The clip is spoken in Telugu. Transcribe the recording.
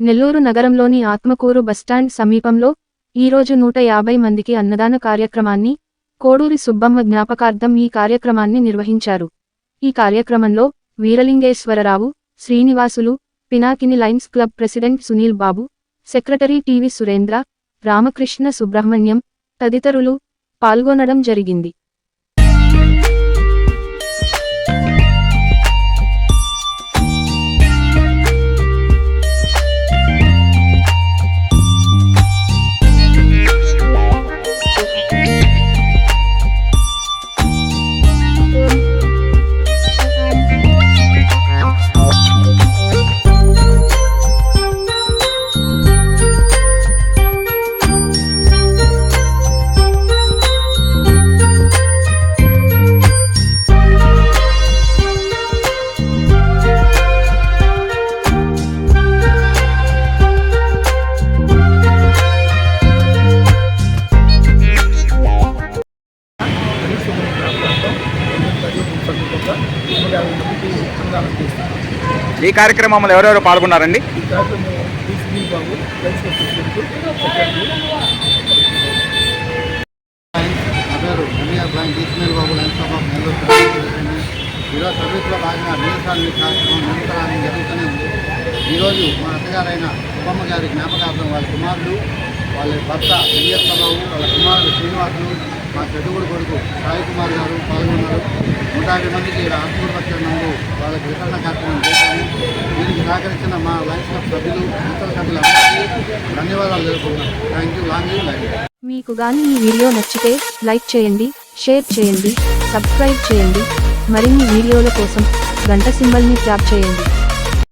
నెల్లూరు నగరంలోని ఆత్మకూరు బస్టాండ్ సమీపంలో ఈరోజు నూట యాభై మందికి అన్నదాన కార్యక్రమాన్ని కోడూరి సుబ్బమ్మ జ్ఞాపకార్థం ఈ కార్యక్రమాన్ని నిర్వహించారు. ఈ కార్యక్రమంలో Veeralingeswararao Srinivasulu Pinakini Lions club president Sunil Babu secretary TV Surendra Ramakrishna Subrahmanyam తదితరులు పాల్గొనడం జరిగింది. ఈ కార్యక్రమంలో ఎవరెవరు పాల్గొన్నారండి? ఈ కార్యక్రమం బాబు బాబు ఈరోజు సర్వీస్లో భాగంగా నిరసన కార్యక్రమం నిరంతరాన్ని జరుగుతూనే ఉంది ఈరోజు మా అత్తగారైన సుబ్బమ్మ గారి జ్ఞాపకార్థం వాళ్ళ కుమారుడు వాళ్ళ భర్త వెంకటరావు వాళ్ళ కుమారుడు శ్రీనివాసులు మా పెద్దగుడు కొడుకు సాయి కుమార్ గారు పాల్గొన్నారు. నూట యాభై మందికి ఇక్కడ ఆత్మూరు వచ్చే నందు వాళ్ళకి వితరణ కార్యక్రమం చేశాము. దీనికి సహకరించిన మా లైన్స్ క్లబ్ సభ్యులు ఇతర సభ్యులందరికీ ధన్యవాదాలు తెలుపుతున్నాను. Thank you long you life మీకు కానీ ఈ వీడియో నచ్చితే లైక్ చేయండి షేర్ చేయండి సబ్స్క్రైబ్ చేయండి. మరిన్ని వీడియోల కోసం గంట సింబల్ని ట్యాప్ చేయండి.